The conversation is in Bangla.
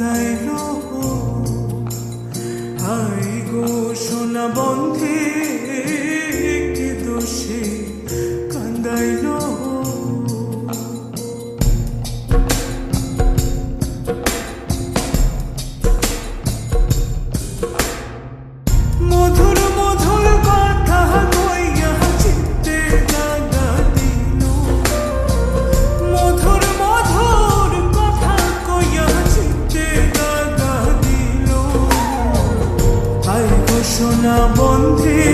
বিদায় লোক আই গো সোনা বন্ধু সোনা বন্ধী